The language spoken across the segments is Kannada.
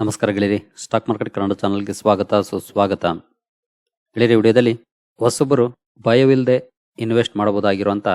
ನಮಸ್ಕಾರ ಗೆಳೆಯರಿ, ಸ್ಟಾಕ್ ಮಾರ್ಕೆಟ್ ಕನ್ನಡ ಚಾನಲ್ಗೆ ಸ್ವಾಗತ, ಸುಸ್ವಾಗತ. ಗೆಳೆಯರಿ ವಿಡಿಯೋದಲ್ಲಿ ಹೊಸೊಬ್ಬರು ಭಯವಿಲ್ಲದೆ ಇನ್ವೆಸ್ಟ್ ಮಾಡಬಹುದಾಗಿರುವಂತ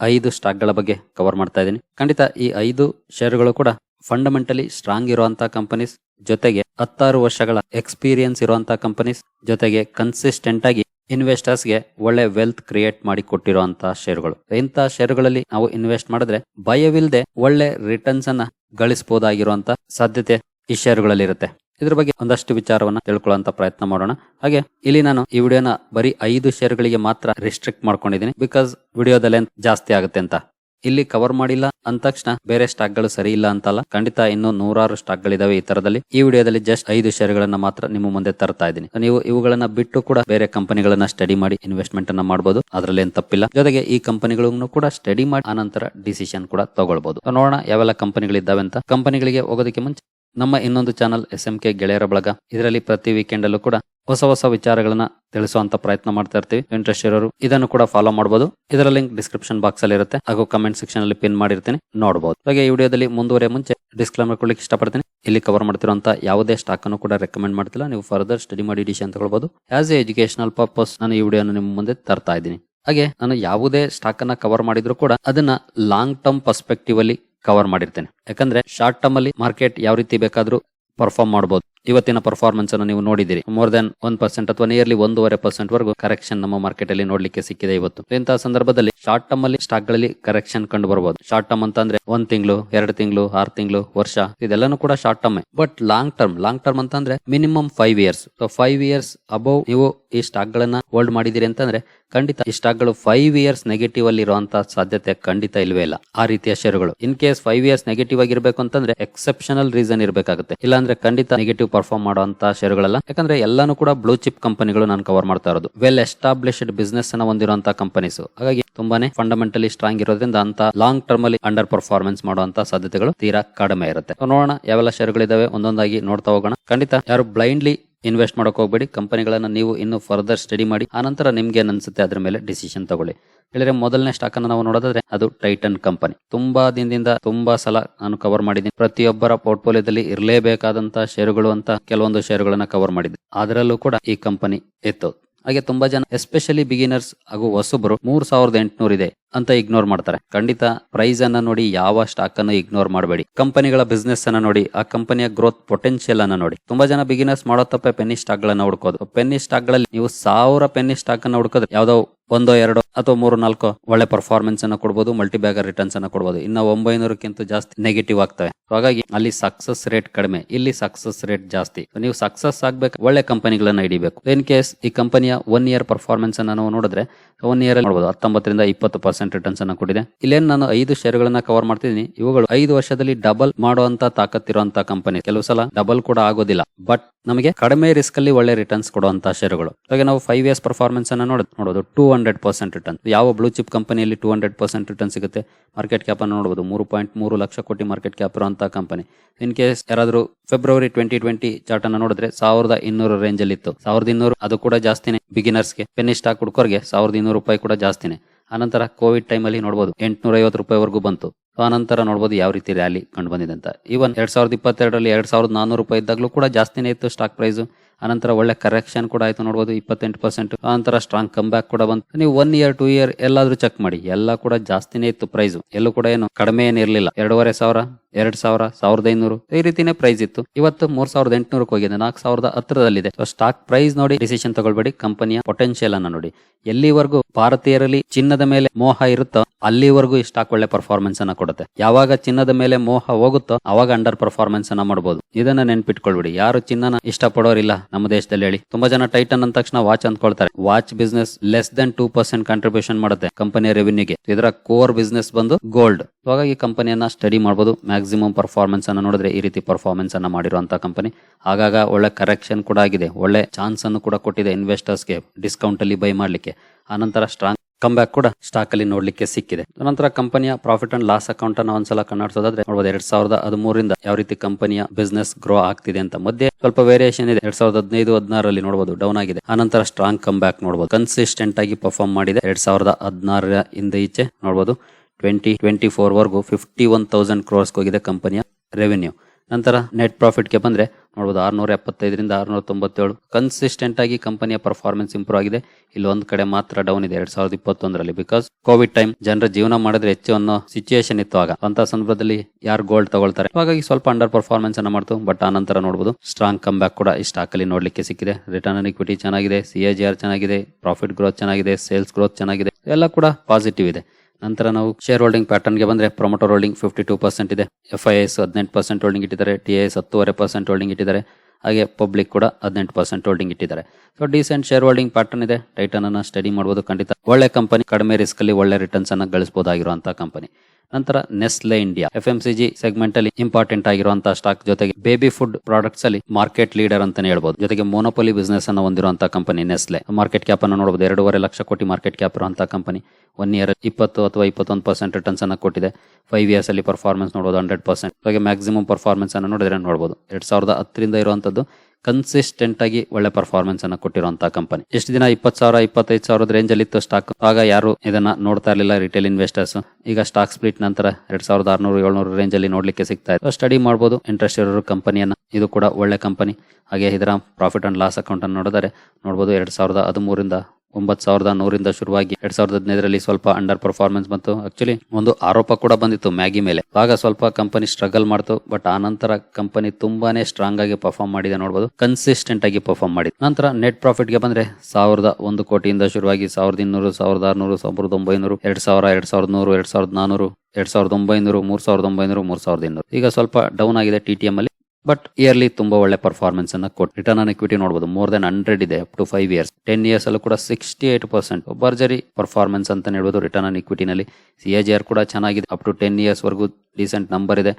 ಐದು ಸ್ಟಾಕ್ಗಳ ಬಗ್ಗೆ ಕವರ್ ಮಾಡ್ತಾ ಇದ್ದೀನಿ. ಖಂಡಿತ ಈ ಐದು ಶೇರ್ಗಳು ಕೂಡ ಫಂಡಮೆಂಟಲಿ ಸ್ಟ್ರಾಂಗ್ ಇರುವಂತಹ ಕಂಪನೀಸ್ ಜೊತೆಗೆ ಹತ್ತಾರು ವರ್ಷಗಳ ಎಕ್ಸ್ಪೀರಿಯನ್ಸ್ ಇರುವಂತಹ ಕಂಪನೀಸ್ ಜೊತೆಗೆ ಕನ್ಸಿಸ್ಟೆಂಟ್ ಆಗಿ ಇನ್ವೆಸ್ಟರ್ಸ್ಗೆ ಒಳ್ಳೆ ವೆಲ್ತ್ ಕ್ರಿಯೇಟ್ ಮಾಡಿ ಕೊಟ್ಟಿರುವಂತಹ ಶೇರುಗಳು ಇಂತಹ ಶೇರುಗಳಲ್ಲಿ ನಾವು ಇನ್ವೆಸ್ಟ್ ಮಾಡಿದ್ರೆ ಭಯವಿಲ್ಲದೆ ಒಳ್ಳೆ ರಿಟರ್ನ್ಸ್ ಅನ್ನ ಗಳಿಸಬಹುದಾಗಿರುವಂತ ಸಾಧ್ಯತೆ ಈ ಶೇರುಗಳಲ್ಲಿ ಇರುತ್ತೆ ಇದ್ರ ಬಗ್ಗೆ ಒಂದಷ್ಟು ವಿಚಾರವನ್ನ ತಿಳ್ಕೊಳ್ಳುವಂತ ಪ್ರಯತ್ನ ಮಾಡೋಣ. ಹಾಗೆ ಇಲ್ಲಿ ನಾನು ಈ ವಿಡಿಯೋನ ಬರೀ ಐದು ಶೇರ್ಗಳಿಗೆ ಮಾತ್ರ ರಿಸ್ಟ್ರಿಕ್ಟ್ ಮಾಡ್ಕೊಂಡಿದ್ದೀನಿ. ಬಿಕಾಸ್ ವಿಡಿಯೋದ ಲೆಂತ್ ಜಾಸ್ತಿ ಆಗುತ್ತೆ ಅಂತ. ಇಲ್ಲಿ ಕವರ್ ಮಾಡಿಲ್ಲ ಅಂದ ತಕ್ಷಣ ಬೇರೆ ಸ್ಟಾಕ್ಗಳು ಸರಿ ಇಲ್ಲ ಅಂತಲ್ಲ. ಖಂಡಿತ ಇನ್ನೂ ನೂರಾರು ಸ್ಟಾಕ್ ಗಳಿದಾವೆ ಈ ತರದಲ್ಲಿ. ಈ ವಿಡಿಯೋದಲ್ಲಿ ಜಸ್ಟ್ ಐದು ಶೇರ್ಗಳನ್ನ ಮಾತ್ರ ನಿಮ್ಮ ಮುಂದೆ ತರ್ತಾ ಇದ್ದೀನಿ. ನೀವು ಇವುಗಳನ್ನ ಬಿಟ್ಟು ಕೂಡ ಬೇರೆ ಕಂಪನಿಗಳನ್ನ ಸ್ಟಡಿ ಮಾಡಿ ಇನ್ವೆಸ್ಟ್ಮೆಂಟ್ ಅನ್ನ ಮಾಡಬಹುದು ಅದರಲ್ಲಿ ಏನ್ ತಪ್ಪಿಲ್ಲ. ಜೊತೆಗೆ ಈ ಕಂಪನಿಗಳನ್ನು ಕೂಡ ಸ್ಟಡಿ ಮಾಡಿ ಆನಂತರ ಡಿಸಿಷನ್ ಕೂಡ ತಗೊಳ್ಬಹುದು ನೋಡೋಣ ಯಾವೆಲ್ಲ ಕಂಪನಿಗಳಿದ್ದಾವೆ ಅಂತ. ಕಂಪನಿಗಳಿಗೆ ಹೋಗೋದಕ್ಕೆ ಮುಂಚೆ ನಮ್ಮ ಇನ್ನೊಂದು ಚಾನಲ್ ಎಸ್ ಎಂ ಕೆ ಗೆಳೆಯರ ಬಳಗ. ಇದರಲ್ಲಿ ಪ್ರತಿ ವೀಕೆಂಡ್ ಅಲ್ಲೂ ಕೂಡ ಹೊಸ ಹೊಸ ವಿಚಾರಗಳನ್ನ ತಿಳಿಸುವಂತ ಪ್ರಯತ್ನ ಮಾಡ್ತಾ ಇರ್ತೀವಿ. ಇಂಟ್ರೆಸ್ಟ್ ಇರೋರು ಇದನ್ನು ಕೂಡ ಫಾಲೋ ಮಾಡಬಹುದು ಇದರ ಲಿಂಕ್ ಡಿಸ್ಕ್ರಿಪ್ಷನ್ ಬಾಕ್ಸ್ ಅಲ್ಲಿ ಇರುತ್ತೆ. ಹಾಗೂ ಕಮೆಂಟ್ ಸೆಕ್ಷನ್ ಅಲ್ಲಿ ಪಿನ್ ಮಾಡಿರ್ತೀನಿ. ನೋಡಬಹುದು ಹಾಗೆ ಈ ವಿಡಿಯೋದಲ್ಲಿ ಮುಂದುವರೆ ಮುಂಚೆ ಡಿಸ್ಕ್ಲೇಮರ್ ಕೊಡ್ಲಿಕ್ಕೆ ಇಷ್ಟಪಡ್ತೀನಿ. ಇಲ್ಲಿ ಕವರ್ ಮಾಡ್ತಿರುವಂತ ಯಾವುದೇ ಸ್ಟಾಕ್ ಅನ್ನು ಕೂಡ ರೆಕಮೆಂಡ್ ಮಾಡ್ತಿಲ್ಲ. ನೀವು ಫರ್ದರ್ ಸ್ಟಡಿ ಮಾಡಿ ಡಿಶ್ ಅಂತ ಹೇಳ್ಬೋದು. ಆಸ್ ಎ ಎಜುಕೇಶನಲ್ ಪರ್ಪಸ್ ನಾನು ಈ ವಿಡಿಯೋನ ನಿಮ್ಮ ಮುಂದೆ ತರ್ತಾ ಇದ್ದೀನಿ. ಹಾಗೆ ನಾನು ಯಾವುದೇ ಸ್ಟಾಕ್ ಅನ್ನ ಕವರ್ ಮಾಡಿದ್ರು ಕೂಡ ಅದನ್ನ ಲಾಂಗ್ ಟರ್ಮ್ ಪರ್ಸ್ಪೆಕ್ಟಿವ್ ಅಲ್ಲಿ ಕವರ್ ಮಾಡಿರ್ತೇನೆ. ಯಾಕಂದ್ರೆ ಶಾರ್ಟ್ ಟರ್ಮ್ ಅಲ್ಲಿ ಮಾರ್ಕೆಟ್ ಯಾವ ರೀತಿ ಬೇಕಾದ್ರೂ ಪರ್ಫಾರ್ಮ್ ಮಾಡಬಹುದು ಇವತ್ತಿನ ಪರ್ಫಾರ್ಮೆನ್ಸ್ ಅನ್ನು ನೀವು ನೋಡಿದಿರಿ ಮೋರ್ ದನ್ ಒನ್ ಪರ್ಸೆಂಟ್ ಅಥವಾ ನಿಯರ್ಲಿ ಒಂದೂವರೆ ಪರ್ಸೆಂಟ್ ವರೆಗೂ ಕರೆಕ್ಷನ್ ನಮ್ಮ ಮಾರ್ಕೆಟ್ ಅಲ್ಲಿ ನೋಡ್ಲಿಕ್ಕೆ ಸಿಕ್ಕಿದೆ ಇವತ್ತು. ಇಂತಹ ಸಂದರ್ಭದಲ್ಲಿ ಶಾರ್ಟ್ ಟರ್ಮ್ ಅಲ್ಲಿ ಸ್ಟಾಕ್ಗಳಲ್ಲಿ ಕರೆಕ್ಷನ್ ಕಂಡು ಬರಬಹುದು ಶಾರ್ಟ್ ಟರ್ಮ್ ಅಂತ ಅಂದ್ರೆ ಒಂದ್ ತಿಂಗಳು, ಎರಡು ತಿಂಗಳು, ಆರು ತಿಂಗಳು, ವರ್ಷ, ಇದೆಲ್ಲಾನು ಕೂಡ short term but long term long term ಅಂತಂದ್ರೆ minimum five years so five years above ನೀವು ಈ ಸ್ಟಾಕ್ ಗಳನ್ನ ಹೋಲ್ಡ್ ಮಾಡಿದಿರಿ ಅಂತಂದ್ರೆ ಖಂಡಿತ ಈ ಸ್ಟಾಕ್ಗಳು ಫೈವ್ ಇಯರ್ಸ್ ನೆಗೆಟಿವ್ ಅಲ್ಲಿ ಇರುವಂತಹ ಸಾಧ್ಯತೆ ಖಂಡಿತ ಇಲ್ವೇ ಇಲ್ಲ. ಆ ರೀತಿಯ ಶೇರುಗಳು in case five years negative ಆಗಿರ್ಬೇಕು ಅಂತಂದ್ರೆ ಎಕ್ಸೆಪ್ಷನಲ್ ರೀಸನ್ ಇರಬೇಕಾಗುತ್ತೆ. ಇಲ್ಲಾಂದ್ರೆ ಖಂಡಿತ ನೆಗೆಟಿವ್ ಪರ್ಫಾರ್ಮ್ ಮಾಡುವಂತ ಶೇರುಗಳಲ್ಲ ಯಾಕಂದ್ರೆ ಎಲ್ಲಾನು ಕೂಡ ಬ್ಲೂ ಚಿಪ್ ಕಂಪನಿಗಳು ನಾನು ಕವರ್ ಮಾಡ್ತಾ ಇರೋದು. ವೆಲ್ ಎಸ್ಟಾಬ್ಲಿಷ್ಡ್ ಬಿಸ್ನೆಸ್ ಅನ್ನ ಹೊಂದಿರುವಂತಹ ಕಂಪನೀಸ್ ಹಾಗಾಗಿ ತುಂಬಾನೇ ಫಂಡಮೆಂಟಲಿ ಸ್ಟ್ರಾಂಗ್ ಇರೋದ್ರಿಂದ ಅಂತ ಲಾಂಗ್ ಟರ್ಮ್ ಅಲ್ಲಿ ಅಂಡರ್ ಪರ್ಫಾರ್ಮೆನ್ಸ್ ಮಾಡುವಂತಹ ಸಾಧ್ಯತೆಗಳು ತೀರಾ ಕಡಿಮೆ ಇರುತ್ತೆ. ನೋಡೋಣ ಯಾವೆಲ್ಲ ಶೇರುಗಳಿದಾವೆ ಒಂದೊಂದಾಗಿ ನೋಡ್ತಾ ಹೋಗೋಣ. ಖಂಡಿತ ಯಾರು ಬ್ಲೈಂಡ್ಲಿ ಇನ್ವೆಸ್ಟ್ ಮಾಡೋಕೆ ಹೋಗ್ಬೇಡಿ. ಕಂಪನಿಗಳನ್ನು ನೀವು ಇನ್ನು ಫರ್ದರ್ ಸ್ಟಡಿ ಮಾಡಿ, ಆನಂತರ ನಿಮ್ಗೆ ಏನ್ ಅನ್ಸುತ್ತೆ ಅದ್ರ ಮೇಲೆ ಡಿಸಿಷನ್ ತಗೊಳ್ಳಿ. ಹೇಳಿದ್ರೆ ಮೊದಲನೇ ಸ್ಟಾಕ್ ಅನ್ನು ನಾವು ನೋಡೋದಾದ್ರೆ ಅದು ಟೈಟನ್ ಕಂಪನಿ ತುಂಬಾ ದಿನದಿಂದ ತುಂಬಾ ಸಲ ನಾನು ಕವರ್ ಮಾಡಿದ್ದೀನಿ. ಪ್ರತಿಯೊಬ್ಬರ ಪೋರ್ಟ್ಫೋಲಿಯೋದಲ್ಲಿ ಇರಲೇಬೇಕಾದಂತ ಷೇರುಗಳು ಅಂತ ಕೆಲವೊಂದು ಷೇರುಗಳನ್ನ ಕವರ್ ಮಾಡಿದ್ದೆ ಅದರಲ್ಲೂ ಕೂಡ ಈ ಕಂಪನಿ ಎತ್ತು ಹಾಗೆ ತುಂಬಾ ಜನ ಎಸ್ಪೆಷಲಿ ಬಿಗಿನರ್ಸ್ ಹಾಗೂ ಹೊಸಬರು ಮೂರ್ ಸಾವಿರದ ಎಂಟುನೂರ ಇದೆ ಅಂತ ಇಗ್ನೋರ್ ಮಾಡ್ತಾರೆ. ಖಂಡಿತ ಪ್ರೈಸ್ ಅನ್ನ ನೋಡಿ, ಯಾವ ಸ್ಟಾಕ್ ಅನ್ನು ಇಗ್ನೋರ್ ಮಾಡಬೇಡಿ. ಕಂಪನಿಗಳ ಬಿಸ್ನೆಸ್ ಅನ್ನ ನೋಡಿ, ಆ ಕಂಪನಿಯ ಗ್ರೋತ್ ಪೊಟೆನ್ಶಿಯಲ್ ಅನ್ನ ನೋಡಿ. ತುಂಬಾ ಜನ ಬಿಗಿನರ್ಸ್ ಮಾಡೋ ತಪ್ಪೆ ಪೆನ್ನಿ ಸ್ಟಾಕ್ ಗಳನ್ನ ಹುಡ್ಕೋದು. ಪೆನ್ನಿ ಸ್ಟಾಕ್ಗಳಲ್ಲಿ ನೀವು ಸಾವಿರ ಪೆನ್ನಿ ಸ್ಟಾಕ್ ಅನ್ನ ಹುಡ್ಕೋದ್ರೆ, ಯಾವ್ದೋ ಒಂದೋ, ಎರಡೋ ಅಥವಾ ಮೂರು, ನಾಲ್ಕು ಒಳ್ಳೆ ಪರ್ಫಾರ್ಮೆನ್ಸ್ ಅನ್ನ ಕೊಡಬಹುದು ಮಲ್ಟಿ ಬ್ಯಾಗರ್ ರಿಟರ್ನ್ಸ್ ಅನ್ನ ಕೊಡಬಹುದು ಇನ್ನ ಒಂಬೈನೂರಕ್ಕಿಂತ ಜಾಸ್ತಿ ನೆಗೆಟಿವ್ ಆಗ್ತವೆ. ಹಾಗಾಗಿ ಅಲ್ಲಿ ಸಕ್ಸಸ್ ರೇಟ್ ಕಡಿಮೆ. ಇಲ್ಲಿ ಸಕ್ಸಸ್ ರೇಟ್ ಜಾಸ್ತಿ. ನೀವು ಸಕ್ಸಸ್ ಆಗ್ಬೇಕು, ಒಳ್ಳೆ ಕಂಪನಿಗಳನ್ನ ಹಿಡಿಬೇಕು. ಇನ್ ಕೇಸ್ ಈ ಕಂಪನಿಯ ಒನ್ ಇಯರ್ ಪರ್ಫಾರ್ಮೆನ್ಸ್ ಅನ್ನ ನಾವು ನೋಡಿದ್ರೆ ಒನ್ ಇಯರ್ ನೋಡಬಹುದು ಹತ್ತೊಂಬತ್ತರಿಂದ ಇಪ್ಪತ್ತು ಪರ್ಸೆಂಟ್ ರಿಟರ್ನ್ಸ್ ಅನ್ನ ಕೊಟ್ಟಿದೆ. ಇಲ್ಲೇನು ನಾನು ಐದು ಶೇರ್ಗಳನ್ನ ಕವರ್ ಮಾಡ್ತಿದ್ದೀನಿ. ಇವುಗಳು ಐದು ವರ್ಷದಲ್ಲಿ ಡಬಲ್ ಮಾಡುವಂತ ತಾಕತ್ತಿರುವಂತಹ ಕಂಪನಿ ಕೆಲವು ಸಲ ಡಬಲ್ ಕೂಡ ಆಗೋದಿಲ್ಲ. ಬಟ್ ನಮಗೆ ಕಡಿಮೆ ರಿಸ್ಕ್ ಅಲ್ಲಿ ಒಳ್ಳೆ ರಿಟರ್ನ್ಸ್ ಕೊಡುವಂತ ಶೇರುಗಳು ಹಾಗೆ ನಾವು ಫೈವ್ ಇಯರ್ಸ್ ಪರ್ಫಾರ್ಮೆನ್ಸ್ ಅನ್ನ ನೋಡೋದು ನೋಡೋದು ಟೂ ಹಂಡ್ರೆಡ್ ಪರ್ಸೆಂಟ್ ರಿಟರ್ನ್ ಯಾವ ಬ್ಲೂ ಚಿಪ್ ಕಂಪನಿಯಲ್ಲಿ ಟೂ ಹಂಡ್ರೆಡ್ ಪರ್ಸೆಂಟ್ ರಿಟರ್ನ್ ಸಿಗುತ್ತೆ? ಮಾರ್ಕೆಟ್ ಕ್ಯಾಪ್ ಅನ್ನು ನೋಡಬಹುದು ಮೂರು ಪಾಯಿಂಟ್ ಮೂರು ಲಕ್ಷ ಕೋಟಿ ಮಾರ್ಕೆಟ್ ಕ್ಯಾಪ್ ಇರುವಂತಹ ಕಂಪನಿ ಇನ್ ಕೇಸ್ ಯಾರಾದರೂ ಫೆಬ್ರವರಿ ಟ್ವೆಂಟಿ ಟ್ವೆಂಟಿ ಚಾರ್ಟ್ ಅನ್ನ ನೋಡಿದ್ರೆ ಸಾವಿರದ ಇನ್ನೂರು ರೇಂಜ್ ಅಲ್ಲಿ ಇತ್ತು. ಸಾವಿರದ ಇನ್ನೂರು ಅದು ಕೂಡ ಜಾಸ್ತಿನೇ ಬಿಗಿನರ್ಸ್ಗೆ ಪೆನ್ನಿ ಸ್ಟಾಕ್ ಹುಡುಕೋರ್ಗೆ ಸಾವಿರದ ಇನ್ನೂರು ರೂಪಾಯಿ ಕೂಡ ಜಾಸ್ತಿನೇ. ಅನಂತರ ಕೋವಿಡ್ ಟೈಮ್ ಅಲ್ಲಿ ನೋಡಬಹುದು ಎಂಟುನೂರ ಐವತ್ತು ರೂಪಾಯಿವರೆಗೂ ಬಂತು. ಆನಂತರ ನೋಡ್ಬೋದು ಯಾವ ರೀತಿ ರ್ಯಾಲಿ ಕಂಡು ಬಂದಿದೆ ಅಂತ. ಈವನ್ ಎರಡ್ ಸಾವಿರದ ಇಪ್ಪತ್ತೆರಡರಲ್ಲಿ ಎರಡ್ ಸಾವಿರದ ನಾನ್ನೂರು ರೂಪಾಯಿ ಇದ್ದಾಗಲೂ ಕೂಡ ಜಾಸ್ತಿನೇ ಇತ್ತು ಸ್ಟಾಕ್ ಪ್ರೈಸ್ ಅನಂತರ ಒಳ್ಳೆ ಕರೆಕ್ಷನ್ ಕೂಡ ಆಯ್ತು ನೋಡಬಹುದು ಇಪ್ಪತ್ತೆಂಟು ಪರ್ಸೆಂಟ್ ಆನಂತರ ಸ್ಟ್ರಾಂಗ್ ಕಮ್ ಬ್ಯಾಕ್ ಕೂಡ ಬಂತು. ನೀವು ಒನ್ ಇಯರ್ ಟೂ ಇಯರ್ ಎಲ್ಲಾದ್ರೂ ಚೆಕ್ ಮಾಡಿ. ಎಲ್ಲ ಕೂಡ ಜಾಸ್ತಿನೇ ಇತ್ತು ಪ್ರೈಸ್ ಎಲ್ಲೂ ಕೂಡ ಏನು ಕಡಿಮೆ ಏನಿರಲಿಲ್ಲ ಎರಡೂವರೆ ಸಾವಿರ, ಎರಡ್ ಸಾವಿರ, ಸಾವಿರದ ಐನೂರು ಈ ರೀತಿನೇ ಪ್ರೈಸ್ ಇತ್ತು. ಇವತ್ತು ಮೂರ್ ಸಾವಿರದ ಎಂಟುನೂರಕ್ಕೆ ಹೋಗಿದೆ. ನಾಲ್ಕು ಸಾವಿರದ ಹತ್ರದಲ್ಲಿದೆ. ಸ್ಟಾಕ್ ಪ್ರೈಸ್ ನೋಡಿ ಡಿಸಿಷನ್ ತಗೊಳ್ಬೇಡಿ. ಕಂಪನಿಯ ಪೊಟೆನ್ಶಿಯಲ್ ಅನ್ನ ನೋಡಿ. ಎಲ್ಲಿವರೆಗೂ ಭಾರತೀಯರಲ್ಲಿ ಚಿನ್ನದ ಮೇಲೆ ಮೋಹ ಇರುತ್ತೋ, ಅಲ್ಲಿವರೆಗೂ ಈ ಸ್ಟಾಕ್ ಒಳ್ಳೆ ಪರ್ಫಾರ್ಮೆನ್ಸ್ ಅನ್ನ ಕೊಡುತ್ತೆ. ಯಾವಾಗ ಚಿನ್ನದ ಮೇಲೆ ಮೋಹ ಹೋಗುತ್ತೋ, ಅವಾಗ ಅಂಡರ್ ಪರ್ಫಾರ್ಮೆನ್ಸ್ ಅನ್ನ ಮಾಡಬಹುದು ಇದನ್ನ ನೆನ್ಪಿಟ್ಕೊಳ್ಬಿಡಿ. ಯಾರು ಚಿನ್ನನ ಇಷ್ಟಪಡೋರಿಲ್ಲ ನಮ್ಮ ದೇಶದಲ್ಲಿ ಹೇಳಿ. ತುಂಬಾ ಜನ ಟೈಟನ್ ಅಂದ ತಕ್ಷಣ watch ಅಂದ್ಕೊಳ್ತಾರೆ. Watch business less than two percent contribution ಮಾಡುತ್ತೆ ಕಂಪನಿಯ ರೆವಿನ್ಯೂಗೆ ಇದರ ಕೋರ್ ಬಿಸ್ನೆಸ್ ಬಂದು ಗೋಲ್ಡ್ ಹಾಗಾಗಿ ಕಂಪನಿಯನ್ನ ಸ್ಟಡಿ ಮಾಡಬಹುದು ಮ್ಯಾಕ್ಸಿಮಮ್ ಪರ್ಫಾರ್ಮೆನ್ಸ್ ಅನ್ನ ನೋಡಿದ್ರೆ ಈ ರೀತಿ ಪರ್ಫಾರ್ಮೆನ್ಸ್ ಅನ್ನ ಮಾಡಿರುವಂತಹ ಕಂಪನಿ. ಆಗಾಗ ಒಳ್ಳೆ ಕರೆಕ್ಷನ್ ಕೂಡ ಆಗಿದೆ. ಒಳ್ಳೆ ಚಾನ್ಸ್ ಅನ್ನು ಕೂಡ ಕೊಟ್ಟಿದೆ ಇನ್ವೆಸ್ಟರ್ಸ್ಗೆ ಡಿಸ್ಕೌಂಟ್ ಅಲ್ಲಿ ಬೈ ಮಾಡ್ಲಿಕ್ಕೆ. ಆನಂತರ ಸ್ಟ್ರಾಂಗ್ ಕಮ್ ಬ್ಯಾಕ್ ಕೂಡ ಸ್ಟಾಕ್ ಅಲ್ಲಿ ನೋಡ್ಲಿಕ್ಕೆ ಸಿಕ್ಕಿದೆ. ನಂತರ ಕಂಪನಿಯ ಪ್ರಾಫಿಟ್ ಅಂಡ್ ಲಾಸ್ ಅಕೌಂಟ್ ಅನ್ನ ಒಂದ್ಸಲ ಕನ್ನಡಿಸೋದಾದ್ರೆ ನೋಡಬಹುದು ಎರಡ್ ಸಾವಿರದ ಹದಿಮೂರಿಂದ ಯಾವ ರೀತಿ ಕಂಪನಿಯ ಬಿಸ್ನೆಸ್ ಗ್ರೋ ಆಗ್ತಿದೆ ಅಂತ ಮಧ್ಯೆ ಸ್ವಲ್ಪ ವೇರಿಯೇಷನ್ ಇದೆ. ಎರಡ್ ಸಾವಿರದ ಹದಿನೈದು ಹದಿನಾರಲ್ಲಿ ನೋಡಬಹುದು ಡೌನ್ ಆಗಿದೆ. ಆನಂತರ ಸ್ಟ್ರಾಂಗ್ ಕಮ್ ಬ್ಯಾಕ್ ನೋಡಬಹುದು ಕನ್ಸಿಸ್ಟೆಂಟ್ ಆಗಿ ಪರ್ಫಾರ್ಮ್ ಮಾಡಿದೆ. ಎರಡ್ ಸಾವಿರದ ಹದಿನಾರರ ಹಿಂದೆ ಈಚೆ ನೋಡಬಹುದು ಟ್ವೆಂಟಿ ಟ್ವೆಂಟಿ ಫೋರ್ ವರ್ಗೂ ಫಿಫ್ಟಿ ಒನ್ ತೌಸಂಡ್ ಕ್ರೋರ್ಸ್ ಹೋಗಿದೆ ಕಂಪನಿಯ ರೆವೆನ್ಯೂ ನಂತರ ನೆಟ್ ಪ್ರಾಫಿಟ್ಗೆ ಬಂದ್ರೆ ನೋಡಬಹುದು ಆರ್ನೂರ ಎಪ್ಪತ್ತೈದರಿಂದ ಆರ್ನೂರ ತೊಂಬತ್ತೇಳು ಕನ್ಸಿಸ್ಟೆಂಟ್ ಆಗಿ ಕಂಪನಿಯ ಪರ್ಫಾರ್ಮೆನ್ಸ್ ಇಂಪ್ರೂವ್ ಆಗಿದೆ. ಇಲ್ಲಿ ಒಂದ್ ಕಡೆ ಮಾತ್ರ ಡೌನ್ ಇದೆ ಎರಡ್ ಸಾವಿರದ ಇಪ್ಪತ್ತೊಂದರಲ್ಲಿ ಬಿಕಾಸ್ ಕೋವಿಡ್ ಟೈಮ್ ಜನರ ಜೀವನ ಮಾಡಿದ್ರೆ ಹೆಚ್ಚು ಅನ್ನೋ ಸಿಚುಯೇಷನ್ ಇತ್ತು ಆಗ. ಅಂತ ಸಂದರ್ಭದಲ್ಲಿ ಯಾರು ಗೋಲ್ಡ್ ತಗೊಳ್ತಾರೆ? ಹಾಗಾಗಿ ಸ್ವಲ್ಪ ಅಂಡರ್ ಪರ್ಫಾರ್ಮೆನ್ಸ್ ಅನ್ನ ಮಾಡ್ತು. ಬಟ್ ಆ ನಂತರ ನೋಡಬಹುದು ಸ್ಟ್ರಾಂಗ್ ಕಮ್ ಬ್ಯಾಕ್ ಕೂಡ ಈ ಸ್ಟಾಕ್ ಅಲ್ಲಿ ನೋಡ್ಲಿಕ್ಕೆ ಸಿಕ್ಕಿದೆ. ರಿಟರ್ನ್ ಆನ್ ಇಕ್ವಿಟಿ ಚೆನ್ನಾಗಿದೆ. ಸಿ ಆರ್ ಚೆನ್ನಾಗಿದೆ. ಪ್ರಾಫಿಟ್ ಗ್ರೋತ್ ಚೆನ್ನಾಗಿದೆ. ಸೇಲ್ಸ್ ಗ್ರೋತ್ ಚೆನ್ನಾಗಿದೆ. ಎಲ್ಲ ಕೂಡ ಪಾಸಿಟಿವ್ ಇದೆ. ನಂತರ ನಾವು ಶೇರ್ ಹೋಲ್ಡಿಂಗ್ ಪ್ಯಾಟರ್ನ್ಗೆ ಬಂದ್ರೆ promoter holding fifty two percent ಇದೆ ಎಫ್ ಐ ಎಸ್ ಹದಿನೆಂಟು ಪರ್ಸೆಂಟ್ ಹೋಲ್ಡಿಂಗ್ ಇಟ್ಟಿದ್ದಾರೆ ಟಿ ಎಸ್ ಹತ್ತುವರೆ ಪರ್ಸೆಂಟ್ ಹೋಲ್ಡಿಂಗ್ ಇಟ್ಟಿದ್ದಾರೆ, ಹಾಗೆ ಪಬ್ಲಿಕ್ ಕೂಡ ಹದಿನೆಂಟು ಪರ್ಸೆಂಟ್ ಹೋಲ್ಡಿಂಗ್ ಇಟ್ಟಿದ್ದಾರೆ. So decent share holding pattern ಇದೆ ಟೈಟನ್ ಅನ್ನ ಸ್ಟಡಿ ಮಾಡಬಹುದು ಖಂಡಿತ. ಒಳ್ಳೆ ಕಂಪನಿ ಕಡಿಮೆ ರಿಸ್ಕ್ ಅಲ್ಲಿ ಒಳ್ಳೆ ರಿಟರ್ನ್ಸ್ ಅನ್ನ ಗಳಿಸಬಹುದಾಗಿರುವಂತಹ ಕಂಪನಿ ನಂತರ Nestle India F M C G segment ಅಲ್ಲಿ ಇಂಪಾರ್ಟೆಂಟ್ ಆಗಿರುವಂತಹ ಸ್ಟಾಕ್ ಜೊತೆಗೆ ಬೇಬಿ ಫುಡ್ ಪ್ರಾಡಕ್ಟ್ಸ್ ಅಲ್ಲಿ ಮಾರ್ಕೆಟ್ ಲೀಡರ್ ಅಂತಾನೆ ಹೇಳ್ಬೋದು. ಜೊತೆಗೆ ಮೋನೋಪೊಲಿ ಬಿಸ್ನೆಸ್ ಅನ್ನ ಹೊಂದಿರುವಂತಹ ಕಂಪನಿ ನೆಸ್ಲೆ ಮಾರ್ಕೆಟ್ ಕ್ಯಾಪ್ ಅನ್ನು ನೋಡಬಹುದು ಎರಡೂವರೆ ಲಕ್ಷ ಕೋಟಿ ಮಾರ್ಕೆಟ್ ಕ್ಯಾಪ್ ಇರುವಂತಹ ಕಂಪನಿ ಒನ್ ಇಯರ್ ಇಪ್ಪತ್ತು ಅಥವಾ ಇಪ್ಪತ್ತೊಂದು ಪರ್ಸೆಂಟ್ ರಿಟರ್ನ್ಸ್ ಅನ್ನ ಕೊಟ್ಟಿದೆ. ಫೈವ್ ಇಯರ್ಸ್ ಅಲ್ಲಿ ಪರ್ಫಾರ್ಮೆನ್ಸ್ ನೋಡಬಹುದು ಹಂಡ್ರೆಡ್ ಪರ್ಸೆಂಟ್ ಹಾಗೆ ಮ್ಯಾಕ್ಸಿಮಮ್ ಪರ್ಫಾರ್ಮೆನ್ಸ್ ಅನ್ನು ನೋಡಿದ್ರೆ ನೋಡಬಹುದು ಎರಡ್ ಸಾವಿರದ ಹತ್ತರಿಂದ ಇರುವಂತದ್ದು ಕನ್ಸಿಸ್ಟೆಂಟ್ ಆಗಿ ಒಳ್ಳೆ ಪರ್ಫಾರ್ಮೆನ್ಸ್ ಅನ್ನ ಕೊಟ್ಟಿರುವಂತಹ ಕಂಪನಿ ಎಷ್ಟು ದಿನ? ಇಪ್ಪತ್ತು ಸಾವಿರ, ಇಪ್ಪತ್ತೈದು ಸಾವಿರದ ರೇಂಜ್ ಅಲ್ಲಿ ಇತ್ತು ಸ್ಟಾಕ್ ಆಗ ಯಾರು ಇದನ್ನ ನೋಡ್ತಾ ಇರಲಿಲ್ಲ ರಿಟೇಲ್ ಇನ್ವೆಸ್ಟರ್ಸ್ ಈಗ ಸ್ಟಾಕ್ ಸ್ಪ್ಲಿಟ್ ನಂತರ ಎರಡ್ ಸಾವಿರದ ಆರ್ನೂರು, ಏಳ್ನೂರು ರೇಂಜ್ ಅಲ್ಲಿ ನೋಡ್ಲಿಕ್ಕೆ ಸಿಗ್ತಾ ಇದೆ ಸ್ಟಡಿ ಮಾಡಬಹುದು ಇಂಟ್ರೆಸ್ಟ್ ಇರೋರು ಕಂಪನಿಯನ್ನ ಇದು ಕೂಡ ಒಳ್ಳೆ ಕಂಪನಿ ಹಾಗೆ ಇದರ ಪ್ರಾಫಿಟ್ ಅಂಡ್ ಲಾಸ್ ಅಕೌಂಟ್ ಅನ್ನು ನೋಡಿದರೆ ನೋಡಬಹುದು ಎರಡ್ ಸಾವಿರದ ಹದಿಮೂರಿಂದ ಒಂಬತ್ತು ಸಾವಿರದ ನೂರಿಂದ ಶುರುವಾಗಿ ಎರಡ್ ಸಾವಿರದ ಹದಿನೈದರಲ್ಲಿ ಸ್ವಲ್ಪ ಅಂಡರ್ ಪರ್ಫಾರ್ಮೆನ್ಸ್ ಬಂತು. ಆಕ್ಚುಲಿ ಒಂದು ಆರೋಪ ಕೂಡ ಬಂದಿತ್ತು ಮ್ಯಾಗಿ ಮೇಲೆ. ಆಗ ಸ್ವಲ್ಪ ಕಂಪನಿ ಸ್ಟ್ರಗಲ್ ಮಾಡ್ತು ಬಟ್ ಆ ನಂತರ ಕಂಪನಿ ತುಂಬಾನೇ ಸ್ಟ್ರಾಂಗ್ ಆಗಿ ಪರ್ಫಾರ್ಮ್ ಮಾಡಿದೆ ನೋಡಬಹುದು ಕನ್ಸಿಸ್ಟೆಂಟ್ ಆಗಿ ಪರ್ಫಾರ್ಮ್ ಮಾಡಿದೆ. ನಂತರ ನೆಟ್ ಪ್ರಾಫಿಟ್ಗೆ ಬಂದ್ರೆ ಸಾವಿರದ ಒಂದು ಕೋಟಿಯಿಂದ ಶುರುವಾಗಿ ಸಾವಿರದ ಇನ್ನೂರು, ಸಾವಿರದ ಆರ್ನೂರು, ಸಾವಿರದ ಒಂಬೈನೂರು, ಎರಡ್ ಸಾವಿರ, ಎರಡ್ ಸಾವಿರದ ನೂರು, ಎರಡ್ ಸಾವಿರದ ನಾನೂರು, ಎರಡ್ ಸಾವಿರದ ಒಂಬೈನೂರು, ಮೂರ್ ಸಾವಿರದ ಒಂಬೈನೂರು, ಮೂರ್ ಸಾವಿರದ ಇನ್ನೂರು. ಈಗ ಸ್ವಲ್ಪ ಡೌನ್ ಆಗಿದೆ ಟಿ ಟಿ ಎಂ ಅಲ್ಲಿ. ಬಟ್ ಇಯರ್ಲಿ ತುಂಬಾ ಒಳ್ಳೆ ಪರ್ಫಾರ್ಮೆನ್ಸ್ ಅನ್ನ ಕೊಟ್ಟು ರಿಟರ್ನ್ ಆನ್ ಇಕ್ವಿಟಿ ನೋಡಬಹುದು ಮೋರ್ ದನ್ ಹಂಡ್ರೆಡ್ ಇದೆ up to five years ten years ಅಲ್ಲೂ ಕೂಡ ಸಿಕ್ಸ್ಟಿ ಏಟ್ ಪರ್ಸೆಂಟ್ ಬರ್ಜರಿ ಪರ್ಫಾರ್ಮೆನ್ಸ್ ಅಂತ ಹೇಳ್ಬೋದು ರಿಟರ್ನ್ ಆನ್ ಇಕ್ವಿಟಿನಲ್ಲಿ ಸಿ ಎ ಜಿ ಆರ್ ಕೂಡ ಚೆನ್ನಾಗಿದೆ. ಅಪ್ ಟು ಟೆನ್ ಇಯರ್ಸ್ ವರೆಗೂ ಡೀಸೆಂಟ್ ನಂಬರ್ ಇದೆ.